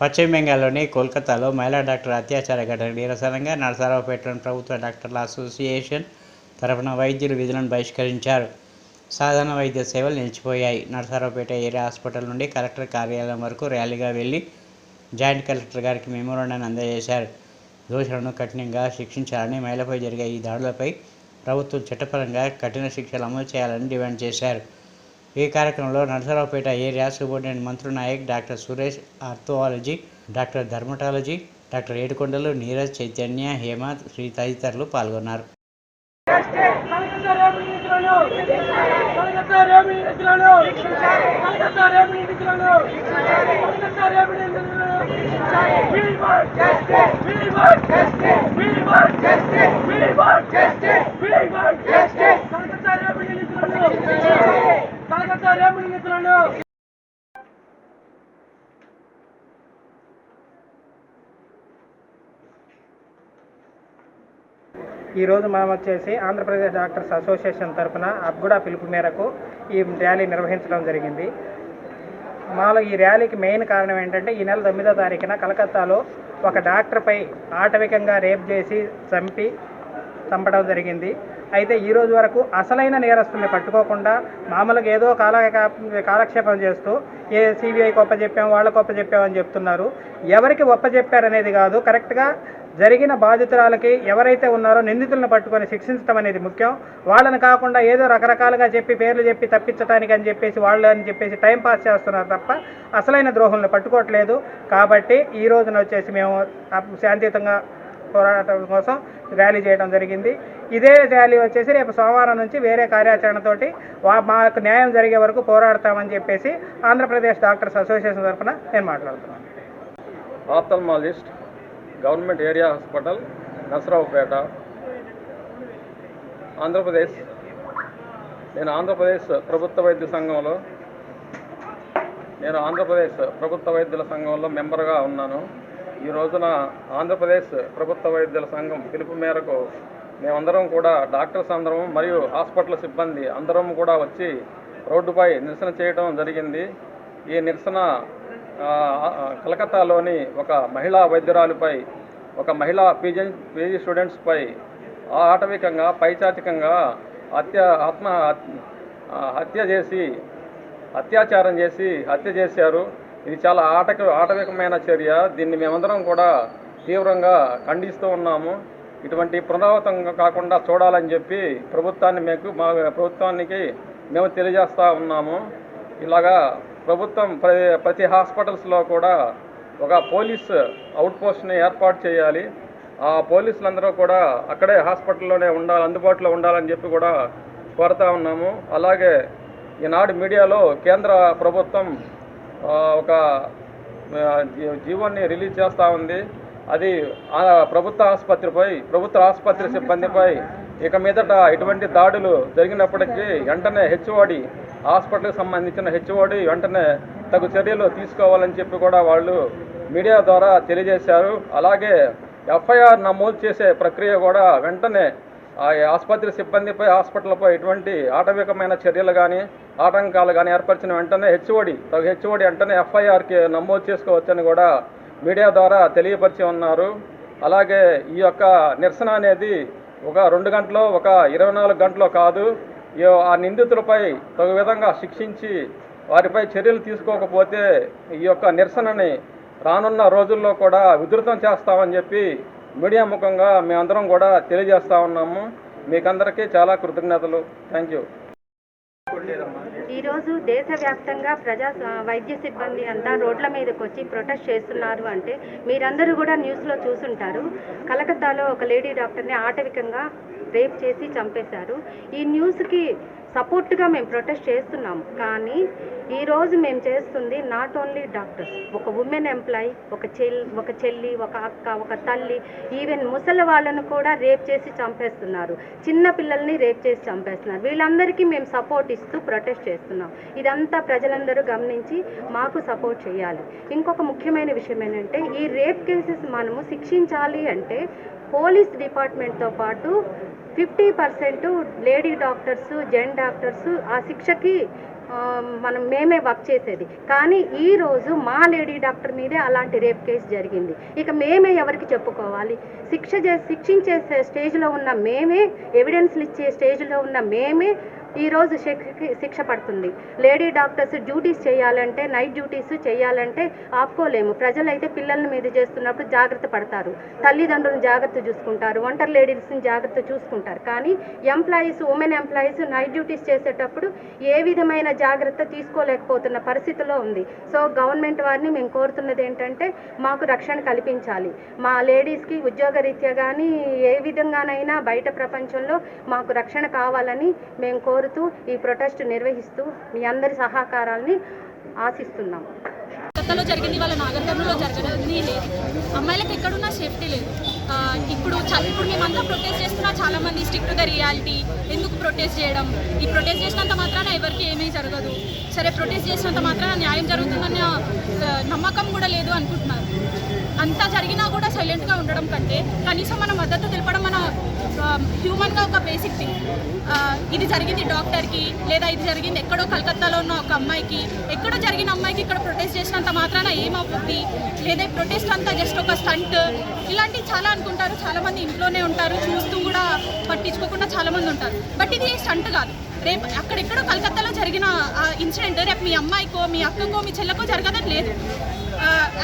పశ్చిమ బెంగాల్లోని కోల్కతాలో మహిళా డాక్టర్ అత్యాచార ఘటన నిరసనగా నరసరావుపేటలోని ప్రభుత్వ డాక్టర్ల అసోసియేషన్ తరఫున వైద్యులు విధులను బహిష్కరించారు. సాధారణ వైద్య సేవలు నిలిచిపోయాయి. నరసరావుపేట ఏరియా హాస్పిటల్ నుండి కలెక్టర్ కార్యాలయం వరకు ర్యాలీగా వెళ్ళి జాయింట్ కలెక్టర్ గారికి మెమోరాండాన్ని అందజేశారు. దోషులను కఠినంగా శిక్షించాలని మహిళపై జరిగే ఈ దాడులపై ప్రభుత్వం చట్టపరంగా కఠిన శిక్షలు అమలు చేయాలని డిమాండ్ చేశారు. ఈ కార్యక్రమంలో Narasaraopet area superintendent Mantru Naik doctor Suresh ఆర్థోవాలజీ doctor dermatology doctor Yedukondalu Neeraj Chaitanya Hema Sri తదితరులు పాల్గొన్నారు We want justice. We want justice. We want justice. We want justice. We want justice. Calcutta రేపు నిధులను కలకత్తా రేపు నిధులను ఈరోజు మనం వచ్చేసి ఆంధ్రప్రదేశ్ డాక్టర్స్ అసోసియేషన్ తరఫున అబ్గుడా పిలుపు మేరకు ఈ ర్యాలీ నిర్వహించడం జరిగింది. మాలో ఈ ర్యాలీకి మెయిన్ కారణం ఏంటంటే ఈ నెల తొమ్మిదో తారీఖున కలకత్తాలో ఒక డాక్టర్పై ఆటవికంగా రేప్ చేసి చంపి చంపడం జరిగింది. అయితే ఈ రోజు వరకు అసలైన నేరస్తుల్ని పట్టుకోకుండా మామూలుగా ఏదో కాల కాలక్షేపం చేస్తూ ఏ సిబిఐకి ఒప్పచెప్పాం వాళ్ళకి ఒప్పచెప్పామని చెప్తున్నారు. ఎవరికి ఒప్పచెప్పారనేది కాదు కరెక్ట్గా జరిగిన బాధితురాలకి ఎవరైతే ఉన్నారో నిందితులను పట్టుకొని శిక్షించడం అనేది ముఖ్యం. వాళ్ళని కాకుండా ఏదో రకరకాలుగా చెప్పి పేర్లు చెప్పి తప్పించడానికి అని చెప్పేసి వాళ్ళు అని చెప్పేసి టైం పాస్ చేస్తున్నారు తప్ప అసలైన ద్రోహులను పట్టుకోవట్లేదు. కాబట్టి ఈ రోజున వచ్చేసి మేము శాంతియుతంగా పోరాటం కోసం ర్యాలీ చేయడం జరిగింది. ఇదే ర్యాలీ వచ్చేసి రేపు సోమవారం నుంచి వేరే కార్యాచరణతోటి మాకు న్యాయం జరిగే వరకు పోరాడతామని చెప్పేసి ఆంధ్రప్రదేశ్ డాక్టర్స్ అసోసియేషన్ తరఫున నేను మాట్లాడుతున్నాను. Ophthalmologist government area hospital Narasaraopet Andhra Pradesh. నేను ఆంధ్రప్రదేశ్ ప్రభుత్వ వైద్య సంఘంలో నేను ఆంధ్రప్రదేశ్ ప్రభుత్వ వైద్యుల సంఘంలో మెంబర్గా ఉన్నాను. ఈ రోజున ఆంధ్రప్రదేశ్ ప్రభుత్వ వైద్యుల సంఘం పిలుపు మేరకు మేమందరం కూడా డాక్టర్స్ అందరం మరియు హాస్పిటల్ సిబ్బంది అందరం కూడా వచ్చి రోడ్డుపై నిరసన చేయడం జరిగింది. ఈ నిరసన కలకత్తాలోని ఒక మహిళా వైద్యురాలిపై ఒక మహిళా పీజీ పీజీ స్టూడెంట్స్పై ఆటవికంగా పైచాచికంగా హత్య ఆత్మ హత్య చేసి అత్యాచారం చేసి హత్య చేశారు. ఇది చాలా ఆటక ఆటవికమైన చర్య. దీన్ని మేమందరం కూడా తీవ్రంగా ఖండిస్తూ ఉన్నాము. ఇటువంటి పునరావృతం కాకుండా చూడాలని చెప్పి ప్రభుత్వాన్ని మేము మా ప్రభుత్వానికి మేము తెలియజేస్తూ ఉన్నాము. ఇలాగా ప్రభుత్వం ప్రతి ప్రతి హాస్పిటల్స్లో కూడా ఒక పోలీస్ అవుట్ పోస్ట్ని ఏర్పాటు చేయాలి. ఆ పోలీసులందరూ కూడా అక్కడే హాస్పిటల్లోనే ఉండాలి అందుబాటులో ఉండాలని చెప్పి కూడా కోరుతా ఉన్నాము. అలాగే ఈనాడు మీడియాలో కేంద్ర ప్రభుత్వం ఒక జీ- జీవోని రిలీజ్ చేస్తూ ఉంది. అది ఆ ప్రభుత్వ ఆసుపత్రిపై ప్రభుత్వ ఆసుపత్రి సిబ్బందిపై ఇక మీదట ఇటువంటి దాడులు జరిగినప్పటికీ వెంటనే హెచ్ఓడి హాస్పిటల్కి సంబంధించిన హెచ్ఓడి వెంటనే తగు చర్యలు తీసుకోవాలని చెప్పి కూడా వాళ్ళు మీడియా ద్వారా తెలియజేశారు. అలాగే ఎఫ్ఐఆర్ నమోదు చేసే ప్రక్రియ కూడా వెంటనే ఆ ఆసుపత్రి సిబ్బందిపై హాస్పిటల్పై ఎటువంటి ఆటవికమైన చర్యలు కానీ ఆటంకాలు కానీ ఏర్పరిచిన వెంటనే హెచ్ఓడి తగు హెచ్ఓడి వెంటనే ఎఫ్ఐఆర్కి నమోదు చేసుకోవచ్చని కూడా మీడియా ద్వారా తెలియపరిచి ఉన్నారు. అలాగే ఈ యొక్క నిరసన అనేది ఒక రెండు గంటలో ఒక ఇరవై నాలుగు గంటలో కాదు ఆ నిందితులపై తగు విధంగా శిక్షించి వారిపై చర్యలు తీసుకోకపోతే ఈ యొక్క నిరసనని రానున్న రోజుల్లో కూడా ఉధృతం చేస్తామని చెప్పి మీడియా ముఖంగా మేమందరం కూడా తెలియజేస్తా ఉన్నాము. మీకందరికీ చాలా కృతజ్ఞతలు. Thank you. ఈరోజు దేశవ్యాప్తంగా ప్రజా వైద్య సిబ్బంది అంతా రోడ్ల మీదకి వచ్చి ప్రొటెస్ట్ చేస్తున్నారు అంటే మీరందరూ కూడా న్యూస్లో చూసుంటారు. కలకత్తాలో ఒక లేడీ డాక్టర్ని ఆటవికంగా రేప్ చేసి చంపేశారు. ఈ న్యూస్కి సపోర్ట్గా మేము ప్రొటెస్ట్ చేస్తున్నాం. కానీ ఈరోజు మేము చేస్తుంది నాట్ ఓన్లీ డాక్టర్స్ ఒక ఉమెన్ ఎంప్లాయ్ ఒక చెల్ ఒక చెల్లి ఒక అక్క ఒక తల్లి ఈవెన్ ముసలి వాళ్ళను కూడా రేప్ చేసి చంపేస్తున్నారు. చిన్న పిల్లల్ని రేప్ చేసి చంపేస్తున్నారు. వీళ్ళందరికీ మేము సపోర్ట్ ఇస్తూ ప్రొటెస్ట్ చేస్తున్నాం. ఇదంతా ప్రజలందరూ గమనించి మాకు సపోర్ట్ చేయాలి. ఇంకొక ముఖ్యమైన విషయం ఏంటంటే ఈ రేప్ కేసెస్ మనము శిక్షించాలి అంటే పోలీస్ డిపార్ట్మెంట్తో పాటు ఫిఫ్టీ పర్సెంట్ లేడీ డాక్టర్స్ జెన్ డాక్టర్స్ ఆ శిక్షకి మనం మేమే వర్క్ చేసేది. కానీ ఈ రోజు మా లేడీ డాక్టర్ మీదే అలాంటి రేప్ కేసు జరిగింది. ఇక మేమే ఎవరికి చెప్పుకోవాలి? శిక్ష చే శిక్షించే స్టేజ్లో ఉన్న మేమే ఎవిడెన్స్లు ఇచ్చే స్టేజ్లో ఉన్న మేమే ఈరోజు శిక్షకి శిక్ష పడుతుంది. లేడీ డాక్టర్స్ డ్యూటీస్ చేయాలంటే నైట్ డ్యూటీస్ చేయాలంటే ఆపుకోలేము. ప్రజలైతే పిల్లల మీద చేస్తున్నప్పుడు జాగ్రత్త పడతారు. తల్లిదండ్రులను జాగ్రత్త చూసుకుంటారు. ఒంటరి లేడీస్ని జాగ్రత్త చూసుకుంటారు. కానీ employees women employees night duties చేసేటప్పుడు ఏ విధమైన జాగ్రత్త తీసుకోలేకపోతున్న పరిస్థితిలో ఉంది. సో గవర్నమెంట్ వారిని మేము కోరుతున్నది ఏంటంటే మాకు రక్షణ కల్పించాలి. మా లేడీస్కి ఉద్యోగరీత్యా కానీ ఏ విధంగానైనా బయట ప్రపంచంలో మాకు రక్షణ కావాలని మేము కోరు కోరుతూ ఈ ప్రొటెస్ట్ నిర్వహిస్తూ మీ అందరి సహకారాన్ని ఆశిస్తున్నాం. కొత్తలో జరిగింది వాళ్ళ నాగర్కర్నూలో జరగదని లేదు. అమ్మాయిలకు ఎక్కడున్నా సేఫ్టీ లేదు. ఇప్పుడు ఇప్పుడు మేమంతా ప్రొటెస్ట్ చేస్తున్నా చాలా మంది స్టిక్ టు ద రియాలిటీ ఎందుకు ప్రొటెస్ట్ చేయడం? ఈ ప్రొటెస్ట్ చేసినంత మాత్రాన ఎవరికి ఏమీ జరగదు. సరే ప్రొటెస్ట్ చేసినంత మాత్రాన న్యాయం జరుగుతుందన్న నమ్మకం కూడా లేదు అనుకుంటున్నారు. అంతా జరిగినా కూడా సైలెంట్గా ఉండడం కంటే కనీసం మన మద్దతు తెలపడం మన హ్యూమన్గా ఒక బేసిక్ థింగ్ ఇది జరిగింది డాక్టర్కి లేదా ఇది జరిగింది ఎక్కడో కలకత్తాలో ఉన్న ఒక అమ్మాయికి ఎక్కడో జరిగిన అమ్మాయికి ఇక్కడ ప్రొటెస్ట్ చేసినంత మాత్రాన ఏమవుతుంది లేదా ప్రొటెస్ట్ అంతా జస్ట్ ఒక స్టంట్ ఇలాంటివి చాలా అనుకుంటారు చాలామంది ఇంట్లోనే ఉంటారు చూస్తూ కూడా పట్టించుకోకుండా చాలామంది ఉంటారు. బట్ ఇది స్టంట్ కాదు. రేపు అక్కడెక్కడో కలకత్తాలో జరిగిన ఆ ఇన్సిడెంట్ రేపు మీ అమ్మాయికో మీ అక్కకో మీ చెల్లకో జరగదని లేదు.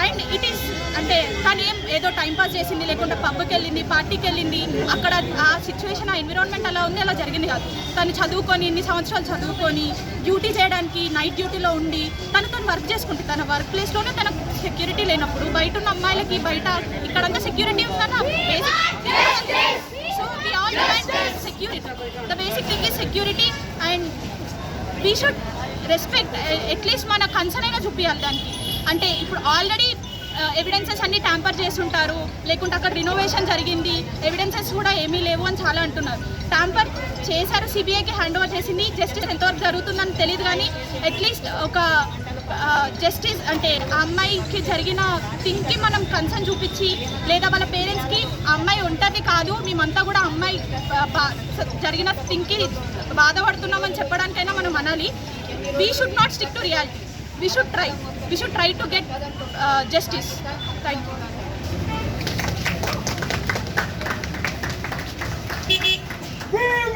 అండ్ ఇట్ ఈస్ అంటే తను ఏం ఏదో టైంపాస్ చేసింది లేకుంటే పబ్కి వెళ్ళింది పార్టీకి వెళ్ళింది అక్కడ ఆ సిచ్యువేషన్ ఆ ఎన్విరాన్మెంట్ అలా ఉంది అలా జరిగింది కాదు. తను చదువుకొని ఇన్ని సంవత్సరాలు చదువుకొని డ్యూటీ చేయడానికి నైట్ డ్యూటీలో ఉండి తను తను వర్క్ చేసుకుంటుంది తన వర్క్ ప్లేస్లోనే తనకు సెక్యూరిటీ లేనప్పుడు బయట ఉన్న అమ్మాయిలకి బయట ఇక్కడంతా సెక్యూరిటీ ఉందన్న so we all security the basic thing ఈ security and we should respect at least మన కన్సర్న్ అయినా చూపించాలి దానికి. అంటే ఇప్పుడు ఆల్రెడీ ఎవిడెన్సెస్ uh, అన్ని ట్యాంపర్ చేస్తుంటారు. లేకుంటే అక్కడ రినోవేషన్ జరిగింది. ఎవిడెన్సెస్ కూడా ఏమీ లేవు అని చాలా అంటున్నారు. ట్యాంపర్ చేశారు సిబిఐకి హ్యాండ్ ఓవర్ చేసింది. జస్టిస్ ఎంతవరకు జరుగుతుందని తెలియదు కానీ అట్లీస్ట్ ఒక uh, జస్టిస్ అంటే ఆ అమ్మాయికి జరిగిన థింగ్కి మనం కన్సర్న్ చూపించి లేదా వాళ్ళ పేరెంట్స్కి ఆ అమ్మాయి ఉంటుంది కాదు మేమంతా కూడా అమ్మాయి uh, బా- జరిగిన థింగ్కి బాధపడుతున్నామని చెప్పడానికైనా మనం అనాలి. We should not stick to reality we should try. We should try to get uh, justice. Thank you.